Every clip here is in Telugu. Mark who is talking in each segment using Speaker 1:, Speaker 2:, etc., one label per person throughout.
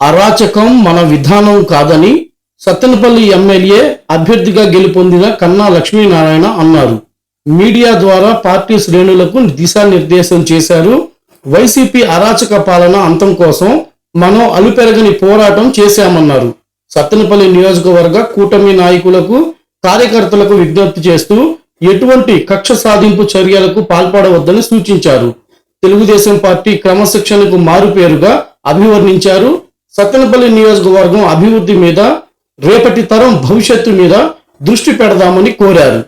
Speaker 1: అరాచకం మన విధానం కాదని సత్తెనపల్లి ఎమ్మెల్యే అభ్యర్థిగా గెలుపొందిన కన్నా లక్ష్మీనారాయణ అన్నారు. మీడియా ద్వారా పార్టీ శ్రేణులకు దిశానిర్దేశం చేశారు. వైసీపీ అరాచక పాలన అంతం కోసం మనం అలుపెరగని పోరాటం చేశామన్నారు. సత్తెనపల్లి నియోజకవర్గ కూటమి నాయకులకు కార్యకర్తలకు విజ్ఞప్తి చేస్తూ ఎటువంటి కక్ష సాధింపు చర్యలకు పాల్పడవద్దని సూచించారు. తెలుగుదేశం పార్టీ క్రమశిక్షణకు మారుపేరుగా అభివర్ణించారు. సత్తెనపల్లి నియోజకవర్గం అభివృద్ధి మీద రేపటి తరం భవిష్యత్తు మీద దృష్టి పెడదామని కోరారు.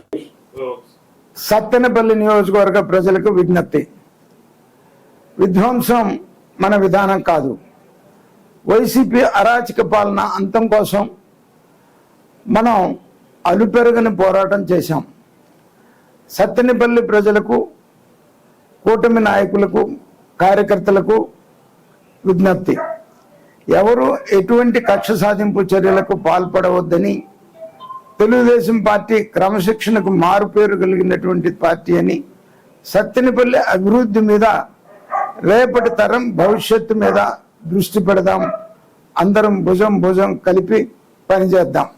Speaker 2: సత్తెనపల్లి నియోజకవర్గ ప్రజలకు విజ్ఞప్తి. విధ్వంసం మన విధానం కాదు. వైసీపీ అరాచక పాలన అంతం కోసం మనం అలుపెరగని పోరాటం చేశాం. సత్తెనపల్లి ప్రజలకు కూటమి నాయకులకు కార్యకర్తలకు విజ్ఞప్తి. ఎవరు ఎటువంటి కక్ష సాధింపు చర్యలకు పాల్పడవద్దని తెలుగుదేశం పార్టీ క్రమశిక్షణకు మారుపేరు కలిగినటువంటి పార్టీ అని సత్తెనపల్లి అభివృద్ధి మీద రేపటి తరం భవిష్యత్తు మీద దృష్టి పెడదాం. అందరం భుజం భుజం కలిపి పనిచేద్దాం.